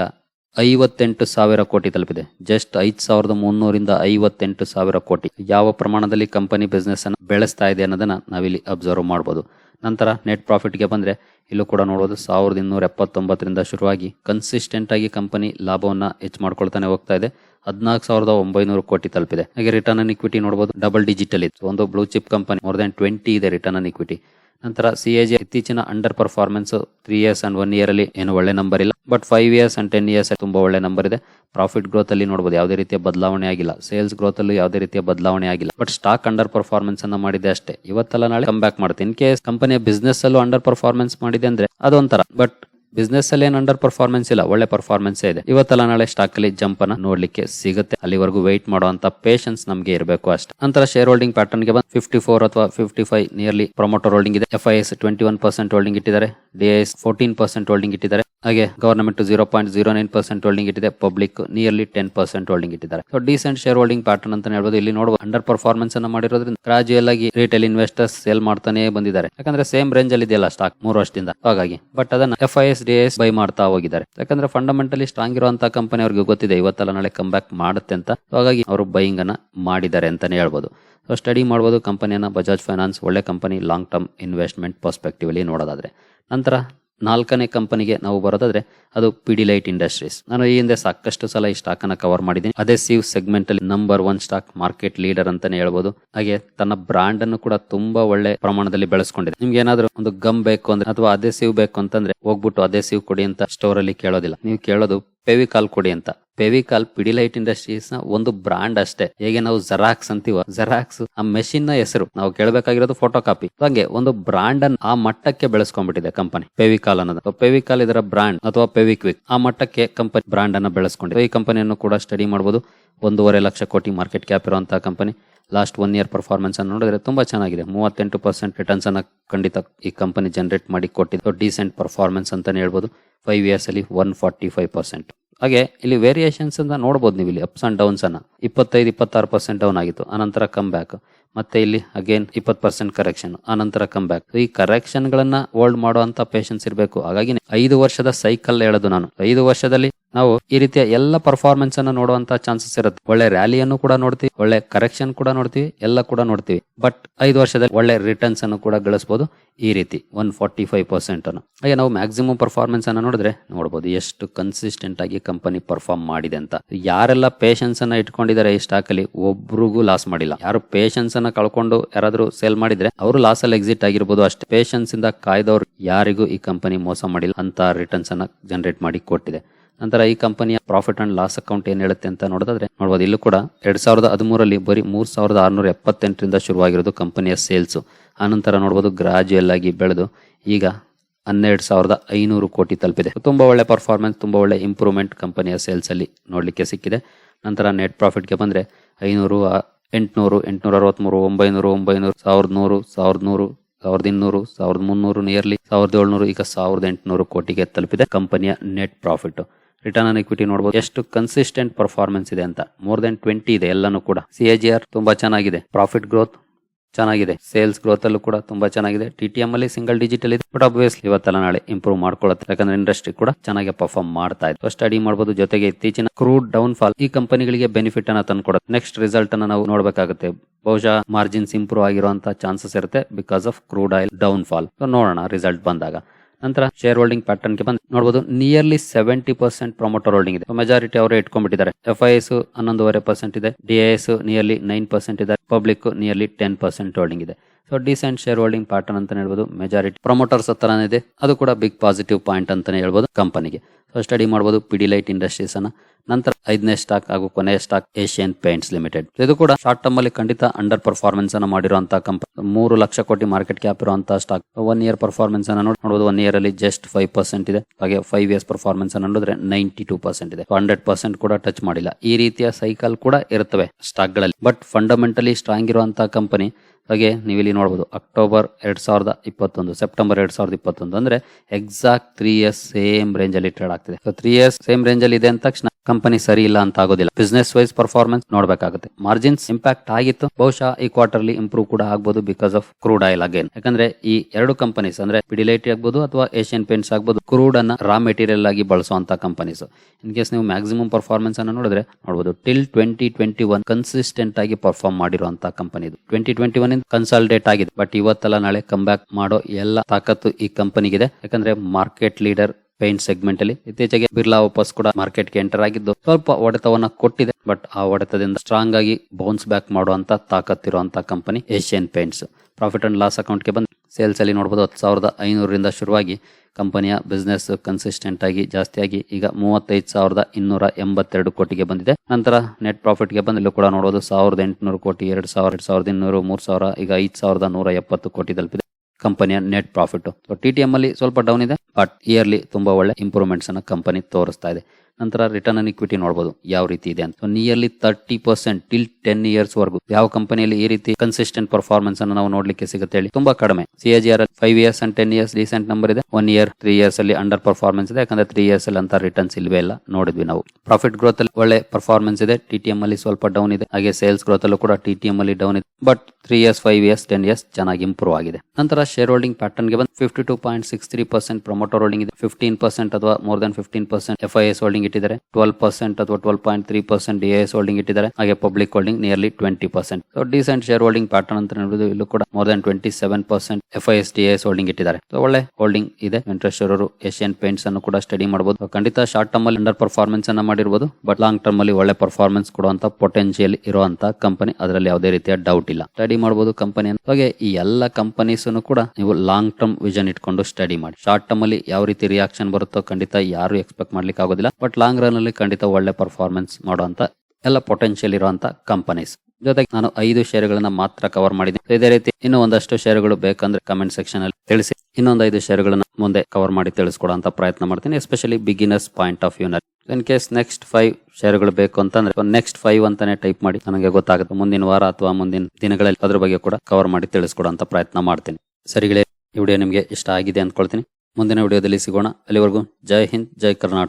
ಐವತ್ತೆಂಟು ಸಾವಿರ ಕೋಟಿ ತಲುಪಿದೆ. ಜಸ್ಟ್ ಐದು ಸಾವಿರದ ಮುನ್ನೂರಿಂದ ಐವತ್ತೆಂಟು ಸಾವಿರ ಕೋಟಿ. ಯಾವ ಪ್ರಮಾಣದಲ್ಲಿ ಕಂಪನಿ ಬಿಸ್ನೆಸ್ ಅನ್ನು ಬೆಳೆಸ್ತಾ ಇದೆ ಅನ್ನೋದನ್ನ ನಾವಿಲ್ಲಿ ಅಬ್ಸರ್ವ್ ಮಾಡಬಹುದು ನಂತರ ನೆಟ್ ಪ್ರಾಫಿಟ್ಗೆ ಬಂದ್ರೆ ಇಲ್ಲೂ ಕೂಡ ನೋಡೋದು ಸಾವಿರದ ಇನ್ನೂರ ಎಪ್ಪತ್ತೊಂಬತ್ತರಿಂದ ಶುರುವಾಗಿ ಕನ್ಸಿಸ್ಟೆಂಟ್ ಆಗಿ ಕಂಪನಿ ಲಾಭವನ್ನ ಹೆಚ್ಚು ಮಾಡ್ಕೊಳ್ತಾನೆ ಹೋಗ್ತಾ ಇದೆ. ಹದಿನಾಲ್ಕು ಸಾವಿರದ ಒಂಬೈನೂರು ಕೋಟಿ ತಲುಪಿದೆ. ಹಾಗೆ ರಿಟರ್ನ್ ಅನ್ ಇಕ್ವಿಟಿ ನೋಡಬಹುದು ಡಬಲ್ ಡಿಜಿಟಲ್ ಇತ್ತು. ಒಂದು blue chip company more than twenty ಇದೆ ರಿಟರ್ನ್ ಅನ್ ಇಕ್ವಿಟಿ ನಂತರ ಸಿ ಎ ಜಿ ಇತ್ತೀಚಿನ under performance three years and one year ಅಲ್ಲಿ ಏನು ಒಳ್ಳೆ ನಂಬರ್ ಇಲ್ಲ. But five years and ten years ತುಂಬಾ ಒಳ್ಳೆ ನಂಬರ್ ಇದೆ. ಪ್ರಾಫಿಟ್ ಗ್ರೋತ್ ಅಲ್ಲಿ ನೋಡಬಹುದು ಯಾವುದೇ ರೀತಿಯ ಬದಲಾವಣೆ ಆಗಿಲ್ಲ. ಸೇಲ್ಸ್ ಗ್ರೋತ್ ಅಲ್ಲಿ ಯಾವುದೇ ರೀತಿಯ ಬದಲಾವಣೆ ಆಗಿಲ್ಲ. ಬಟ್ ಸ್ಟಾಕ್ ಅಂಡರ್ ಪರ್ಫಾರ್ಮೆನ್ಸ್ ಅನ್ನ ಮಾಡಿದೆ ಅಷ್ಟೇ. ಇವತ್ತೆಲ್ಲ ನಾಳೆ ಕಮ್ ಬ್ಯಾಕ್ ಮಾಡುತ್ತೆ ಇನ್ ಕೇಸ್ ಕಂಪನಿಯ ಬಿಸ್ನೆಸ್ ಅಲ್ಲೂ ಅಂಡರ್ ಪರ್ಫಾರ್ಮೆನ್ಸ್ ಮಾಡಿದೆ ಅಂದ್ರೆ ಅದೊಂಥರ. ಬಟ್ ಬಿಸ್ನೆಸ್ ಅಲ್ಲಿ ಏನ್ ಅಂಡರ್ ಪರ್ಫಾರ್ಮೆನ್ಸ್ ಇಲ್ಲ, ಒಳ್ಳೆ ಪರ್ಫಾರ್ಮೆನ್ಸ್ ಇದೆ. ಇವತ್ತಲ್ಲ ನಾಳೆ ಸ್ಟಾಕ್ ಅಲ್ಲಿ ಜಂಪ್ ಅನ್ನ ನೋಡ್ಲಿಕ್ಕೆ ಸಿಗುತ್ತೆ. ಅಲ್ಲಿವರೆಗೂ ವೈಟ್ ಮಾಡುವಂತ ಪೇಷನ್ಸ್ ನಮಗೆ ಇರಬೇಕು ಅಷ್ಟೇ. ನಂತರ ಶೇರ್ ಹೋಲ್ಡಿಂಗ್ ಪ್ಯಾಟರ್ನ್ಗೆ ಬಂದ್ ಫಿಫ್ಟಿ ಫೋರ್ ಅಥವಾ fifty five nearly promoter holding ಇದೆ. F I S twenty one percent holding ಇಟ್ಟಿದ್ದಾರೆ D S fourteen percent holding ಇಟ್ಟಿದ್ದಾರೆ. ಹಾಗೆ government zero point zero nine percent holding ಇಟ್ಟಿದೆ public nearly ten percent holding ಇಟ್ಟಿದ್ದಾರೆ. So decent share holding pattern ಅಂತ ಹೇಳ್ಬೋದು. ಇಲ್ಲಿ ನೋಡಬಹುದು ಅಂಡರ್ ಪರ್ಫಾರ್ಮೆನ್ಸ್ ಅನ್ನ ಮಾಡಿರೋದ್ರಿಂದ ಗ್ರಾಜುಯಲ್ ಆಗಿ ರಿಟೇಲ್ ಇನ್ವೆಸ್ಟರ್ಸ್ ಸೇಲ್ ಮಾಡ್ತಾನೆ ಬಂದಿದ್ದಾರೆ. ಯಾಕಂದ್ರೆ ಸೇಮ್ ರೇಂಜ್ ಅಲ್ಲಿ ಇದೆಯಲ್ಲ ಸ್ಟಾಕ್ ಮೂರು ವರ್ಷದಿಂದ. ಹಾಗಾಗಿ ಬಟ್ ಅದನ್ನ F I S D S buy ಮಾಡ್ತಾ ಹೋಗಿದ್ದಾರೆ. ಯಾಕಂದ್ರೆ ಫಂಡಮೆಂಟಲಿ ಸ್ಟ್ರಾಂಗ್ ಇರುವಂತಹ ಕಂಪನಿ ಅವ್ರಿಗೆ ಗೊತ್ತಿದೆ, ಇವತ್ತೆಲ್ಲ ನಾಳೆ ಕಮ್ ಬ್ಯಾಕ್ ಮಾಡುತ್ತೆ ಅಂತ. ಹಾಗಾಗಿ ಅವರು ಬೈಯಿಂಗ್ ಅನ್ನ ಮಾಡಿದ್ದಾರೆ ಅಂತಾನೆ ಹೇಳ್ಬೋದು. ಸೊ ಸ್ಟಡಿ ಮಾಡ್ಬೋದು ಕಂಪನಿಯನ್ನ ಬಜಾಜ್ ಫೈನಾನ್ಸ್ ಒಳ್ಳೆ company long term investment perspective ಅಲ್ಲಿ ನೋಡೋದಾದ್ರೆ. ನಂತರ ನಾಲ್ಕನೇ ಕಂಪನಿಗೆ ನಾವು ಬರೋದಾದ್ರೆ ಅದು ಪಿಡಿಲೈಟ್ ಇಂಡಸ್ಟ್ರೀಸ್ ನಾನು ಈ ಹಿಂದೆ ಸಾಕಷ್ಟು ಸಲ ಈ ಸ್ಟಾಕ್ ಅನ್ನ ಕವರ್ ಮಾಡಿದ್ದೀನಿ. ಅದೇಸಿವ್ ಸೆಗ್ಮೆಂಟ್ ಅಲ್ಲಿ number one stock market leader ಅಂತಾನೆ ಹೇಳ್ಬೋದು. ಹಾಗೆ ತನ್ನ ಬ್ರಾಂಡ್ ಅನ್ನು ಕೂಡ ತುಂಬಾ ಒಳ್ಳೆ ಪ್ರಮಾಣದಲ್ಲಿ ಬೆಳೆಸ್ಕೊಂಡಿದೆ. ನಿಮ್ಗೆ ಏನಾದ್ರು ಒಂದು ಗಮ್ ಬೇಕು ಅಂದ್ರೆ, ಅಥವಾ ಅದೇ ಸೀವ್ ಬೇಕು ಅಂತಂದ್ರೆ, ಹೋಗ್ಬಿಟ್ಟು ಅದೇ ಸೀವ್ ಕೊಡಿ ಅಂತ ಸ್ಟೋರ್ ಅಲ್ಲಿ ಕೇಳೋದಿಲ್ಲ. ನೀವು ಕೇಳೋದು ಪೆವಿಕಾಲ್ ಕೊಡಿ ಅಂತ. ಪೆವಿಕಾಲ್ ಪಿಡಿಲೈಟ್ ಇಂಡಸ್ಟ್ರೀಸ್ನ ಒಂದು ಬ್ರಾಂಡ್ ಅಷ್ಟೇ. ಹೇಗೆ ನಾವು ಜೆರಾಕ್ಸ್ ಅಂತೀವ ಜೆರಾಕ್ಸ್ ಆ ಮೆಷಿನ್ನ ಹೆಸರು ನಾವು ಕೇಳಬೇಕಾಗಿರೋದು ಫೋಟೋ ಕಾಪಿ ಹಂಗೆ ಒಂದು ಬ್ರಾಂಡ್ ಅನ್ನು ಆ ಮಟ್ಟಕ್ಕೆ ಬೆಳೆಸ್ಕೊಂಡ್ಬಿಟ್ಟಿದೆ ಕಂಪನಿ ಪೆವಿಕಾಲ್ ಅನ್ನೋದು. ಪೆವಿಕಾಲ್ ಇದರ ಬ್ರಾಂಡ್ ಅಥವಾ ಪೆವಿಕ್ವಿಕ್ ಆ ಮಟ್ಟಕ್ಕೆ ಕಂಪನಿ ಬ್ರಾಂಡ್ ಅನ್ನ ಬೆಳೆಸ್ಕೊಂಡಿದೆ. ಈ ಕಂಪನಿಯನ್ನು ಕೂಡ ಸ್ಟಡಿ ಮಾಡಬಹುದು ಒಂದೂವರೆ ಲಕ್ಷ ಕೋಟಿ ಮಾರ್ಕೆಟ್ ಕ್ಯಾಪ್ ಇರುವಂತಹ company last one year performance ಅನ್ನು ನೋಡಿದ್ರೆ ತುಂಬಾ ಚೆನ್ನಾಗಿದೆ. ಮೂವತ್ತೆಂಟು ಪರ್ಸೆಂಟ್ ರಿಟರ್ನ್ಸ್ ಅನ್ನ ಖಂಡಿತ ಈ ಕಂಪನಿ ಜನರೇಟ್ ಮಾಡಿ ಕೊಟ್ಟಿದ್ದು. ಡೀಸೆಂಟ್ ಪರ್ಫಾರ್ಮೆನ್ಸ್ ಅಂತಾನೆ ಹೇಳ್ಬೋದು. ಫೈವ್ ಇಯರ್ಸ್ ಅಲ್ಲಿ ಒನ್ ಫಾರ್ಟಿ ಫೈವ್ ಪರ್ಸೆಂಟ್ ಹಾಗೆ ಇಲ್ಲಿ ವೇರಿಯೇಷನ್ಸ್ ಅಂತ ನೋಡಬಹುದು ನೀವು ಇಲ್ಲಿ ಅಪ್ಸ್ ಅಂಡ್ ಡೌನ್ಸ್ ಅನ್ನ. ಇಪ್ಪತ್ತೈದು, ಇಪ್ಪತ್ತಾರು ಪರ್ಸೆಂಟ್ ಡೌನ್ ಆಗಿತ್ತು. ಆನಂತರ ಕಮ್ ಬ್ಯಾಕ್ ಮತ್ತೆ ಇಲ್ಲಿ ಅಗೇನ್ ಇಪ್ಪತ್ತು ಪರ್ಸೆಂಟ್ ಕರೆಕ್ಷನ್ ಆನಂತರ ಕಮ್ ಬ್ಯಾಕ್ ಈ ಕರೆಕ್ಷನ್ ಗಳನ್ನ ಹೋಲ್ಡ್ ಮಾಡುವಂತ ಪೇಷನ್ಸ್ ಇರಬೇಕು. ಹಾಗಾಗಿ ಐದು ವರ್ಷದ ಸೈಕಲ್ ಹೇಳೋದು ನಾನು. ಐದು ವರ್ಷದಲ್ಲಿ ನಾವು ಈ ರೀತಿಯ ಎಲ್ಲ ಪರ್ಫಾರ್ಮೆನ್ಸ್ ಅನ್ನು ನೋಡುವಂತ ಚಾನ್ಸಸ್ ಇರುತ್ತೆ. ಒಳ್ಳೆ ರ್ಯಾಲಿಯನ್ನು ಕೂಡ ನೋಡ್ತೀವಿ, ಒಳ್ಳೆ ಕರೆಕ್ಷನ್ ಕೂಡ ನೋಡ್ತೀವಿ, ಎಲ್ಲ ಕೂಡ ನೋಡ್ತೀವಿ. ಬಟ್ ಐದು ವರ್ಷದಲ್ಲಿ ಒಳ್ಳೆ ರಿಟರ್ನ್ಸ್ ಅನ್ನು ಕೂಡ ಗಳಿಸಬಹುದು ಈ ರೀತಿ ಒನ್ ಫಾರ್ಟಿ ಫೈವ್ ಪರ್ಸೆಂಟ್ ಅನ್ನು. ಹಾಗೆ ನಾವು ಮ್ಯಾಕ್ಸಿಮಮ್ ಪರ್ಫಾರ್ಮೆನ್ಸ್ ಅನ್ನು ನೋಡಿದ್ರೆ ನೋಡಬಹುದು ಎಷ್ಟು ಕನ್ಸಿಸ್ಟೆಂಟ್ ಆಗಿ ಕಂಪನಿ ಪರ್ಫಾರ್ಮ್ ಮಾಡಿದೆ ಅಂತ. ಯಾರೆಲ್ಲ ಪೇಷನ್ಸ್ ಅನ್ನ ಇಟ್ಕೊಂಡಿದ್ದಾರೆ ಈ ಸ್ಟಾಕ್ ಅಲ್ಲಿ, ಒಬ್ರಿಗೂ ಲಾಸ್ ಮಾಡಿಲ್ಲ. ಯಾರು ಪೇಷನ್ಸ್ ಅನ್ನ ಕಳ್ಕೊಂಡು ಯಾರಾದ್ರೂ ಸೇಲ್ ಮಾಡಿದ್ರೆ ಅವರು ಲಾಸ್ ಅಲ್ಲಿ ಎಕ್ಸಿಟ್ ಆಗಿರ್ಬೋದು ಅಷ್ಟೇ. ಪೇಷನ್ಸ್ ಇಂದ ಕಾಯ್ದವ್ರು ಯಾರಿಗೂ ಈ ಕಂಪನಿ ಮೋಸ ಮಾಡಿಲ್ಲ ಅಂತ ರಿಟರ್ನ್ಸ್ ಅನ್ನ ಜನರೇಟ್ ಮಾಡಿ ಕೊಟ್ಟಿದೆ. ನಂತರ ಈ ಕಂಪನಿಯ ಪ್ರಾಫಿಟ್ ಅಂಡ್ ಲಾಸ್ ಅಕೌಂಟ್ ಏನ್ ಹೇಳುತ್ತೆ ಅಂತ ನೋಡೋದಾದ್ರೆ ನೋಡಬಹುದು ಇಲ್ಲೂ ಕೂಡ ಎರಡ್ ಸಾವಿರದ ಹದಿಮೂರಲ್ಲಿ ಬರೀ ಮೂರ್ ಸಾವಿರದ ಆರ್ನೂರ ಎಪ್ಪತ್ತೆಂಟರಿಂದ ಶುರುವಾಗಿರೋದು ಕಂಪನಿಯ ಸೇಲ್ಸ್ ಆನಂತರ ನೋಡಬಹುದು ಗ್ರಾಜುಯಲ್ ಆಗಿ ಬೆಳೆದು ಈಗ ಹನ್ನೆರಡು ಸಾವಿರದ ಐನೂರು ಕೋಟಿ ತಲುಪಿದೆ. ತುಂಬಾ ಒಳ್ಳೆ ಪರ್ಫಾರ್ಮೆನ್ಸ್ ತುಂಬಾ ಒಳ್ಳೆ ಇಂಪ್ರೂವ್ಮೆಂಟ್ ಕಂಪನಿಯ ಸೇಲ್ಸ್ ಅಲ್ಲಿ ನೋಡ್ಲಿಕ್ಕೆ ಸಿಕ್ಕಿದೆ. ನಂತರ ನೆಟ್ ಪ್ರಾಫಿಟ್ಗೆ ಬಂದ್ರೆ ಐನೂರು ಎಂಟುನೂರು, ಎಂಟುನೂರ ಅರವತ್ಮೂರು, ಒಂಬೈನೂರು ಒಂಬೈನೂರು, ಸಾವಿರದ ನೂರು ಸಾವಿರದ ನೂರು, ಸಾವಿರದ ಇನ್ನೂರು, ಸಾವಿರದ ಮುನ್ನೂರು ನಿಯರ್ಲಿ ಸಾವಿರದ ಏಳ್ನೂರು, ಈಗ ಸಾವಿರದ ಎಂಟುನೂರು ಕೋಟಿಗೆ ತಲುಪಿದೆ ಕಂಪನಿಯ net profit return on equity ನೋಡಬಹುದು ಎಷ್ಟು ಕನ್ಸಿಸ್ಟೆಂಟ್ ಪರ್ಫಾರ್ಮೆನ್ಸ್ ಇದೆ ಅಂತ. ಮೋರ್ ದೆನ್ ಟ್ವೆಂಟಿ ಇದೆ ಎಲ್ಲಾನು ಕೂಡ. ಸಿ ಎ ಜಿ ಆರ್ ತುಂಬಾ ಚೆನ್ನಾಗಿದೆ. ಪ್ರಾಫಿಟ್ ಗ್ರೋತ್ ಚೆನ್ನಾಗಿದೆ. ಸೇಲ್ಸ್ ಗ್ರೋತ್ ಅಲ್ಲೂ ಕೂಡ ತುಂಬಾ ಚೆನ್ನಾಗಿದೆ. ಟಿ ಟಿ ಎಂ ಅಲ್ಲಿ ಸಿಂಗಲ್ ಡಿಜಿಟಲ್ ಇದೆ. ಬಟ್ ಆಬ್ವಿಯಸ್ಲಿ ಇವತ್ತೆಲ್ಲ ನಾಳೆ ಇಂಪ್ರೂವ್ ಮಾಡ್ಕೊಳ್ಳುತ್ತೆ ಯಾಕಂದ್ರೆ ಇಂಡಸ್ಟ್ರಿ ಕೂಡ ಚೆನ್ನಾಗಿ ಪರ್ಫಾರ್ಮ್ ಮಾಡ್ತಾ ಇದೆ. ಸ್ಟಡಿ ಮಾಡಬಹುದು ಜೊತೆಗೆ ಇತ್ತೀಚಿನ ಕ್ರೂಡ್ ಡೌನ್ ಫಾಲ್ ಈ ಕಂಪನಿಗಳಿಗೆ ಬೆನಿಫಿಟ್ ಅನ್ನ ತಂದ್ಕೊಡುತ್ತೆ ನೆಕ್ಸ್ಟ್ ರಿಸಲ್ಟ್ ಅನ್ನ ನಾವು ನೋಡಬೇಕಾಗುತ್ತೆ. ಬಹುಶಃ ಮಾರ್ಜಿನ್ಸ್ ಇಂಪ್ರೂವ್ ಆಗಿರುವಂತ ಚಾನ್ಸಸ್ ಇರುತ್ತೆ because of crude oil down fall ನೋಡೋಣ ರಿಸಲ್ಟ್ ಬಂದಾಗ. ನಂತರ ಶೇರ್ ಹೋಲ್ಡಿಂಗ್ ಪ್ಯಾಟರ್ನ್ಗೆ ಬಂದು ನೋಡಬಹುದು nearly seventy percent promoter holding ಇದೆ. ಮೆಜಾರಿಟಿ ಅವರು ಇಟ್ಕೊಂಡ್ಬಿಟ್ಟಿದ್ದಾರೆ. ಎಫ್ ಐ ಎಸ್ ಹನ್ನೊಂದುವರೆ ಪರ್ಸೆಂಟ್ ಇದೆ. ಡಿಐಎಸ್ ನಿಯರ್ಲಿ ನೈನ್ ಪರ್ಸೆಂಟ್ ಇದೆ. Public nearly ten percent holding ಇದೆ. So decent share holding pattern ಅಂತ ಹೇಳ್ಬೋದು. ಮೆಜಾರಿಟಿ ಪ್ರೊಮೋಟರ್ಸ್ ಹತ್ರ ಇದೆ. ಅದು ಕೂಡ ಬಿಗ್ ಪಾಸಿಟಿವ್ ಪಾಯಿಂಟ್ ಅಂತಾನೆ ಹೇಳ್ಬೋದು ಕಂಪನಿಗೆ ಸೊ ಸ್ಟಡಿ ಮಾಡಬಹುದು ಪಿಡಿಲೈಟ್ ಇಂಡಸ್ಟ್ರೀಸ್ ಅನ್ನ. ನಂತರ ಐದನೇ ಸ್ಟಾಕ್ ಹಾಗೂ ಕೊನೆಯ ಸ್ಟಾಕ್ ಏಷ್ಯನ್ ಪೇಂಟ್ಸ್ ಲಿಮಿಟೆಡ್ ಇದು ಕೂಡ ಶಾರ್ಟ್ ಟರ್ಮ್ ಅಲ್ಲಿ ಖಂಡಿತ ಅಂಡರ್ ಪರ್ಫಾರ್ಮೆನ್ಸ್ ಅನ್ನ ಮಾಡಿರುವಂತಹ ಕಂಪನಿ ಮೂರು ಲಕ್ಷ ಕೋಟಿ ಮಾರ್ಕೆಟ್ ಕ್ಯಾಪ್ ಇರುವಂತಹ ಸ್ಟಾಕ್ ಒನ್ ಇಯರ್ ಪರ್ಫಾರ್ಮೆನ್ಸ್ ಅನ್ನ ನೋಡಿ ನೋಡಬಹುದು ಒನ್ ಇಯರ್ ಅಲ್ಲಿ ಜಸ್ಟ್ ಫೈವ್ ಪರ್ಸೆಂಟ್ ಇದೆ. ಹಾಗೆ ಫೈವ್ ಇಯರ್ಸ್ ಪರ್ಫಾರ್ಮೆನ್ಸ್ ಅನ್ನ ನೋಡಿದ್ರೆ ನೈಂಟಿ ಟೂ ಪರ್ಸೆಂಟ್ ಇದೆ. ಹಂಡ್ರೆಡ್ ಪರ್ಸೆಂಟ್ ಕೂಡ ಟಚ್ ಮಾಡಿಲ್ಲ. ಈ ರೀತಿಯ ಸೈಕಲ್ ಕೂಡ ಇರುತ್ತವೆ ಸ್ಟಾಕ್ಗಳಲ್ಲಿ. ಬಟ್ ಫಂಡಮೆಂಟಲಿ ಸ್ಟ್ರಾಂಗ್ ಇರುವಂತಹ ಕಂಪನಿ ಹಾಗೆ ನೀವು ಇಲ್ಲಿ ನೋಡಬಹುದು ಅಕ್ಟೋಬರ್ ಎರಡ್ ಸಾವಿರದ ಇಪ್ಪತ್ತೊಂದು ಸೆಪ್ಟೆಂಬರ್ ಎರಡ್ ಸಾವಿರದ ಇಪ್ಪತ್ತೊಂದು ಅಂದ್ರೆ exact three years same range ಅಲ್ಲಿ ಟ್ರೇಡ್ ಆಗ್ತಿದೆ. So three years same range ಅಲ್ಲಿ ಇದೆ ಅಂದ ತಕ್ಷಣ ಕಂಪನಿ ಸರಿ ಇಲ್ಲ ಅಂತ ಆಗೋದಿಲ್ಲ. ಬಿಸ್ನೆಸ್ ವೈಸ್ ಪರ್ಫಾರ್ಮೆನ್ಸ್ ನೋಡಬೇಕಾಗುತ್ತೆ. ಮಾರ್ಜಿನ್ಸ್ ಇಂಪ್ಯಾಕ್ಟ್ ಆಗಿತ್ತು. ಬಹುಶಃ ಈ ಕ್ವಾರ್ಟರ್ಲಿ ಇಂಪ್ರೂವ್ ಕೂಡ ಆಗಬಹುದು because of crude oil again ಯಾಕಂದ್ರೆ ಈ ಎರಡು ಕಂಪನೀಸ್ ಅಂದ್ರೆ ಪಿಡಿಲೈಟ್ ಆಗ್ಬೋದು ಅಥವಾ ಏಷ್ಯನ್ ಪೇಂಟ್ಸ್ ಆಗ್ಬೋದು ಕ್ರೂಡ್ ಅನ್ನ ರಾ ಮೆಟೀರಿಯಲ್ ಆಗಿ ಬಳಸುವಂತ ಕಂಪನೀಸ್ ಇನ್ ಕೇಸ್ ನೀವು ಮ್ಯಾಕ್ಸಿಮಮ್ ಪರ್ಫಾರ್ಮೆನ್ಸ್ ಅನ್ನು ನೋಡಿದ್ರೆ ನೋಡಬಹುದು till twenty twenty one consistent ಆಗಿ ಪರ್ಫಾರ್ಮ್ ಮಾಡಿರುವಂತಹ ಕಂಪನಿ ಇದು. ಟ್ವೆಂಟಿ ಟ್ವೆಂಟಿ ಒನ್ ಕನ್ಸಲ್ಟೇಟ್ ಆಗಿದೆ. ಬಟ್ ಇವತ್ತೆಲ್ಲ ನಾಳೆ ಕಮ್ ಬ್ಯಾಕ್ ಮಾಡೋ ಎಲ್ಲ ತಾಕತ್ತು ಈ ಕಂಪನಿಗಿದೆ ಯಾಕಂದ್ರೆ ಮಾರ್ಕೆಟ್ ಲೀಡರ್ ಪೇಂಟ್ ಸೆಗ್ಮೆಂಟ್ ಅಲ್ಲಿ. ಇತ್ತೀಚೆಗೆ ಬಿರ್ಲಾ ವಾಪಸ್ ಕೂಡ ಮಾರ್ಕೆಟ್ಗೆ ಎಂಟರ್ ಆಗಿದ್ದು, ಸ್ವಲ್ಪ ಒಡೆತವನ್ನ ಕೊಟ್ಟಿದೆ. ಬಟ್ ಆ ಒಡೆತದಿಂದ ಸ್ಟ್ರಾಂಗ್ ಆಗಿ ಬೌನ್ಸ್ ಬ್ಯಾಕ್ ಮಾಡುವಂತ ತಾಕತ್ತಿರುವಂತ company Asian Paints profit and loss ಅಕೌಂಟ್ಗೆ ಬಂದು ಸೇಲ್ಸ್ ಅಲ್ಲಿ ನೋಡಬಹುದು ಹತ್ತು ಸಾವಿರದ ಐನೂರರಿಂದ ಶುರುವಾಗಿ ಕಂಪನಿಯ ಬಿಸ್ನೆಸ್ ಕನ್ಸಿಸ್ಟೆಂಟ್ ಆಗಿ ಜಾಸ್ತಿ ಆಗಿ ಈಗ ಮೂವತ್ತೈದು ಸಾವಿರದ ಇನ್ನೂರ ಎಂಬತ್ತೆರಡು ಕೋಟಿಗೆ ಬಂದಿದೆ. ನಂತರ ನೆಟ್ ಪ್ರಾಫಿಟ್ಗೆ ಬಂದಿಲ್ಲೂ ಕೂಡ ನೋಡಬಹುದು ಸಾವಿರದ ಎಂಟುನೂರು ಕೋಟಿ, ಎರಡು ಸಾವಿರ, ಎರಡು ಸಾವಿರದ ಇನ್ನೂರು, ಮೂರು ಸಾವಿರ, ಈಗ ಐದು ಸಾವಿರದ ನೂರ ಎಪ್ಪತ್ತು ಕೋಟಿ ತಲುಪಿದೆ. ಕಂಪನಿಯ net profit T T M ಅಲ್ಲಿ ಸ್ವಲ್ಪ ಡೌನ್ ಇದೆ ಬಟ್ ಇಯರ್ಲಿ ತುಂಬಾ ಒಳ್ಳೆ ಇಂಪ್ರೂವ್ಮೆಂಟ್ಸ್ ಅನ್ನ ಕಂಪನಿ ತೋರಿಸ್ತಾ ಇದೆ. ನಂತರ ರಿಟರ್ನ್ ಅನ್ ಇಕ್ವಿಟಿ ನೋಡಬಹುದು ಯಾವ ರೀತಿ ಇದೆ ಅಂತ. Nearly thirty percent till ten years ವರ್ಗೂ. ಯಾವ ಕಂಪನಿಯಲ್ಲಿ ಈ ರೀತಿ ಕನ್ಸಿಸ್ಟೆಂಟ್ ಪರ್ಫಾರ್ಮೆನ್ಸ್ ಅನ್ನು ನಾವು ನೋಡ್ಲಿಕ್ಕೆ ಸಿಗುತ್ತೆ ಹೇಳಿ ತುಂಬಾ ಕಡಿಮೆ. C A G R five years and ten years recent number ಇದೆ. ಒನ್ ಇಯರ್ ತ್ರೀ ಇಯರ್ಸ್ ಅಲ್ಲಿ ಅಂಡರ್ ಪರ್ಫಾರ್ಮೆನ್ಸ್ ಇದೆ. ಯಾಕಂದ್ರೆ ತ್ರೀ ಇಯರ್ಸ್ ಅಲ್ಲಿ ಅಂತ ರಿಟರ್ನ್ಸ್ ಇಲ್ವೇ ಇಲ್ಲ. ನೋಡಿದ್ವಿ ನಾವು. ಪ್ರಾಫಿಟ್ ಗ್ರೋತ್ ಅಲ್ಲಿ ಒಳ್ಳೆ ಪರ್ಫಾರ್ಮೆನ್ಸ್ ಇದೆ. ಟಿ ಟಿ ಎಂ ಅಲ್ಲಿ ಸ್ವಲ್ಪ ಡೌನ್ ಇದೆ. ಹಾಗೆ ಸೇಲ್ಸ್ ಗ್ರೋತ್ ಅಲ್ಲೂ ಕೂಡ ಟಿ ಟಿ ಎಂ ಅಲ್ಲಿ ಡೌನ್ ಇದೆ. But three years five years ten years ಚೆನ್ನಾಗಿ ಇಂಪ್ರೂವ್ ಆಗಿದೆ. ನಂತರ ಶೇರ್ ಹೋಲ್ಡಿಂಗ್ ಪ್ಯಾಟರ್ನ್ಗೆ ಬಂದು fifty two point six three percent promoter holding ಇದೆ. ಫಿಫ್ಟೀನ್ ಪರ್ಸೆಂಟ್ ಅಥವಾ more than fifteen percent F I S ಇಟ್ಟಿದ್ದಾರೆ. ಟ್ವೆಲ್ ಪರ್ಸೆಂಟ್ ಅಥವಾ twelve point three percent S holding ಇಟ್ಟಿದ್ದಾರೆ. ಹಾಗೆ public holding nearly twenty percent so decent share holding pattern ಅಂತ ನೋಡಬಹುದು ಇಲ್ಲೂ ಕೂಡ more than twenty seven percent F I S D S holding ಇಟ್ಟಿದ್ದಾರೆ. ಸೊ ಒಳ್ಳೆ ಹೋಲ್ಡಿಂಗ್ ಇದೆ. ಇಂಟ್ರೆಸ್ಟ್ ಇರೋರು ಏಷ್ಯನ್ ಪೇಂಟ್ಸ್ ಅನ್ನು ಕೂಡ ಸ್ಟಡಿ ಮಾಡಬಹುದು. ಖಂಡಿತ ಶಾರ್ಟ್ ಟರ್ಮ್ ಅಲ್ಲಿ ಅಂಡರ್ ಪರ್ಫಾರ್ಮೆನ್ಸ್ ಅನ್ನ ಮಾಡಿರಬಹುದು ಬಟ್ ಲಾಂಗ್ ಟರ್ಮ್ ಅಲ್ಲಿ ಒಳ್ಳೆ ಪರ್ಫಾರ್ಮೆನ್ಸ್ ಕೊಡುವಂತ ಪೊಟೆನ್ಶಿಯಲ್ ಇರುವಂತ ಕಂಪನಿ ಅದರಲ್ಲಿ ಯಾವುದೇ ರೀತಿಯ ಡೌಟ್ ಇಲ್ಲ. ಸ್ಟಡಿ ಮಾಡಬಹುದು ಕಂಪನಿ ಹಾಗೆ ಈ ಎಲ್ಲ ಕಂಪನೀಸ್ ಕೂಡ ನೀವು ಲಾಂಗ್ ಟರ್ಮ್ ವಿಷನ್ ಇಟ್ಕೊಂಡು ಸ್ಟಡಿ ಮಾಡಿ. ಶಾರ್ಟ್ ಟರ್ಮ್ ಅಲ್ಲಿ ಯಾವ ರೀತಿ ರಿಯಾಕ್ಷನ್ ಬರುತ್ತೋ ಖಂಡಿತ ಯಾರು ಎಕ್ಸ್ಪೆಕ್ಟ್ ಮಾಡ್ಲಿಕ್ಕೆ ಆಗೋದಿಲ್ಲ ಬಟ್ ಲಾಂಗ್ ರನ್ ಅಲ್ಲಿ ಖಂಡಿತ ಒಳ್ಳೆ ಪರ್ಫಾರ್ಮೆನ್ಸ್ ಮಾಡುವಂತ ಎಲ್ಲ ಪೊಟೆನ್ಶಿಯಲ್ ಇರುವಂತ ಕಂಪನೀಸ್ ಜೊತೆಗೆ ನಾನು ಐದು ಷೇರುಗಳನ್ನ ಮಾತ್ರ ಕವರ್ ಮಾಡಿದ್ದೀನಿ. ಇದೇ ರೀತಿ ಇನ್ನೂ ಒಂದಷ್ಟು ಷೇರುಗಳು ಬೇಕಂದ್ರೆ ಕಮೆಂಟ್ ಸೆಕ್ಷನ್ ಅಲ್ಲಿ ತಿಳಿಸಿ. ಇನ್ನೊಂದು ಐದು ಷೇರುಗಳನ್ನ ಮುಂದೆ ಕವರ್ ಮಾಡಿ ತಿಳಿಸ್ಕೊಡುವಂತ ಪ್ರಯತ್ನ ಮಾಡ್ತೀನಿ especially beginners point of view ನಲ್ಲಿ. ಇನ್ ಕೇಸ್ ನೆಕ್ಸ್ಟ್ ಫೈವ್ ಷೇರುಗಳು ಬೇಕು ಅಂತಂದ್ರೆ ನೆಕ್ಸ್ಟ್ ಫೈವ್ ಅಂತಾನೆ ಟೈಪ್ ಮಾಡಿ ನನಗೆ ಗೊತ್ತಾಗುತ್ತೆ. ಮುಂದಿನ ವಾರ ಅಥವಾ ಮುಂದಿನ ದಿನಗಳಲ್ಲಿ ಅದ್ರ ಬಗ್ಗೆ ಕೂಡ ಕವರ್ ಮಾಡಿ ತಿಳಿಸ್ಕೊಡೋ ಪ್ರಯತ್ನ ಮಾಡ್ತೀನಿ. ಸರಿಗಳೇ ಈ ವಿಡಿಯೋ ನಿಮಗೆ ಇಷ್ಟ ಆಗಿದೆ ಅಂದ್ಕೊಳ್ತೀನಿ. ಮುಂದಿನ ವಿಡಿಯೋದಲ್ಲಿ ಸಿಗೋಣ. ಅಲ್ಲಿವರೆಗೂ ಜೈ ಹಿಂದ್, ಜೈ ಕರ್ನಾಟಕ.